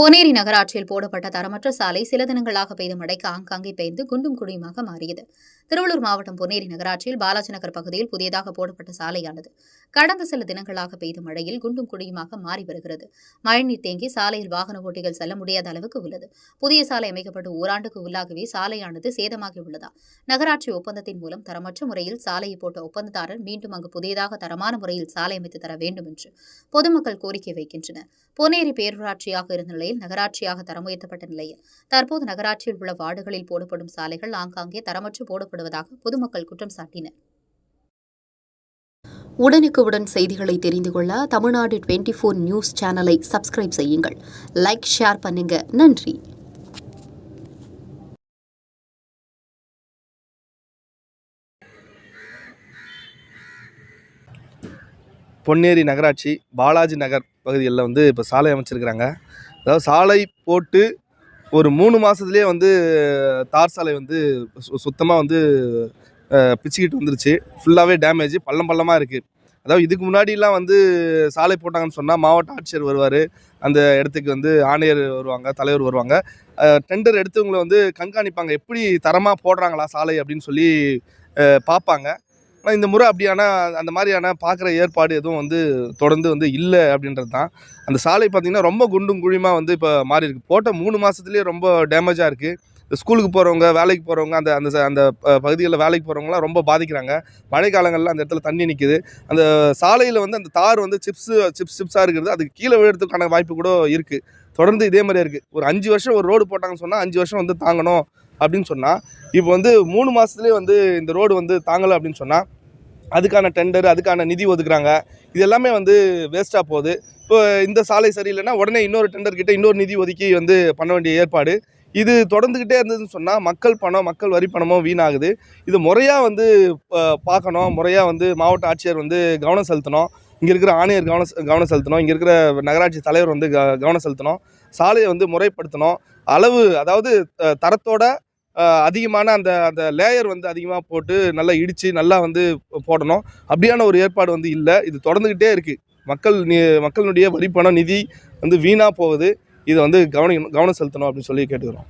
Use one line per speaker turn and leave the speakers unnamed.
பொன்னேரி நகராட்சியில் போடப்பட்ட தரமற்ற சாலை சில தினங்களாக பெய்த மழைக்கு ஆங்காங்கே பெய்து குண்டும் குழியுமாக மாறியது. திருவள்ளூர் மாவட்டம் பொன்னேரி நகராட்சியில் பாலாஜி நகர் பகுதியில் புதியதாக போடப்பட்ட சாலையானது. கடந்த சில தினங்களாக பெய்த மழையில் குண்டும் குழியுமாக மாறி வருகிறது. மழைநீர் தேங்கி சாலையில் வாகன ஓட்டிகள் செல்ல முடியாத அளவுக்கு உள்ளது. புதிய சாலை அமைக்கப்பட்டு ஓராண்டுக்கு உள்ளாகவே சாலையானது சேதமாகி உள்ளதா? நகராட்சி ஒப்பந்தத்தின் மூலம் தரமற்ற முறையில் சாலையை போட்ட ஒப்பந்ததாரர் மீண்டும் அங்கு புதியதாக தரமான முறையில் சாலை அமைத்து தர வேண்டும் என்று பொதுமக்கள் கோரிக்கை வைக்கின்றனர். பொன்னேரி பேரூராட்சியாக இருந்த நிலையில் நகராட்சியாக தரம் உயர்த்தப்பட்ட நிலையில். தற்போது நகராட்சியில் உள்ள வார்டுகளில் போடப்படும் சாலைகள் ஆங்காங்கே தரமற்று போடப்படுவதாக பொதுமக்கள் குற்றம் சாட்டினர். உடனுக்குடன் செய்திகளை தெரிந்து கொள்ள தமிழ்நாடு டுவெண்ட்டி ஃபோர் நியூஸ் சேனலை சப்ஸ்கிரைப் செய்யுங்கள். லைக் ஷேர் பண்ணுங்க. நன்றி.
பொன்னேரி நகராட்சி பாலாஜி நகர் பகுதிகளில் வந்து இப்போ சாலை அமைச்சிருக்கிறாங்க. அதாவது சாலை போட்டு ஒரு மூணு மாதத்துலேயே வந்து தார் சாலை வந்து சுத்தமாக வந்து பிச்சுக்கிட்டு வந்துருச்சு. ஃபுல்லாகவே டேமேஜ் பள்ளம் பள்ளமாக இருக்குது அதாவது இதுக்கு முன்னாடிலாம் வந்து சாலை போட்டாங்கன்னு சொன்னால் மாவட்ட ஆட்சியர் வருவார். அந்த இடத்துக்கு வந்து ஆணையர் வருவாங்க தலைவர் வருவாங்க. டெண்டர் எடுத்தவங்களை வந்து கண்காணிப்பாங்க. எப்படி தரமாக போடுறாங்களா சாலை அப்படின்னு சொல்லி பார்ப்பாங்க. ஆனால் இந்த முறை அப்படியான அந்த மாதிரியான பார்க்குற ஏற்பாடு எதுவும் வந்து தொடர்ந்து வந்து இல்லை அப்படின்றது தான் அந்த சாலை பார்த்திங்கன்னா ரொம்ப குண்டும் குழியுமாக வந்து இப்போ மாறிருக்கு போட்ட மூணு மாதத்துலேயே ரொம்ப டேமேஜாக இருக்குது ஸ்கூலுக்கு போகிறவங்க வேலைக்கு போகிறவங்க அந்த அந்த அந்த பகுதிகளில் வேலைக்கு போகிறவங்களாம் ரொம்ப பாதிக்கிறாங்க. மழை காலங்களில் அந்த இடத்துல தண்ணி நிற்கிது அந்த சாலையில் வந்து அந்த தார் வந்து சிப்ஸு சிப்ஸ் சிப்ஸாக இருக்கிறது அதுக்கு கீழே விழுறதுக்கான வாய்ப்பு கூட இருக்குது தொடர்ந்து இதே மாதிரியே இருக்குது ஒரு அஞ்சு வருஷம் ஒரு ரோடு போட்டாங்கன்னு சொன்னால் அஞ்சு வருஷம் வந்து தாங்கணும் அப்படின்னு சொன்னால் இப்போ வந்து மூணு மாதத்துலேயே வந்து இந்த ரோடு வந்து தாங்கலை அப்படின்னு சொன்னால் அதுக்கான டெண்டர் அதுக்கான நிதி ஒதுக்குறாங்க. இது எல்லாமே வந்து வேஸ்ட்டாக போகுது. இப்போ இந்த சாலை சரியில்லைன்னா உடனே இன்னொரு டெண்டர் கிட்ட இன்னொரு நிதி ஒதுக்கி வந்து பண்ண வேண்டிய ஏற்பாடு. இது தொடர்ந்துக்கிட்டே இருந்ததுன்னு சொன்னால் மக்கள் பணம் மக்கள் வரி பணமும் வீணாகுது. இது முறையாக வந்து பார்க்கணும். முறையாக வந்து மாவட்ட ஆட்சியர் வந்து கவனம் செலுத்தணும். இங்கே இருக்கிற ஆணையர் கவனம் கவனம் செலுத்தணும். இங்கே இருக்கிற நகராட்சி தலைவர் வந்து க கவனம் செலுத்தணும். சாலையை வந்து முறைப்படுத்தணும். அளவு அதாவது தரத்தோட அதிகமான அந்த அந்த லேயர் வந்து அதிகமாக போட்டு நல்லா இடித்து நல்லா வந்து போடணும். அப்படியான ஒரு ஏற்பாடு வந்து இல்லை. இது தொடர்ந்துக்கிட்டே இருக்குது மக்கள் நி- மக்களுடைய வரிப்பணம் நிதி வந்து வீணாக போகுது. இதை வந்து கவனம் கவனம் செலுத்தணும் அப்படின்னு சொல்லி கேட்டுக்கிறோம்.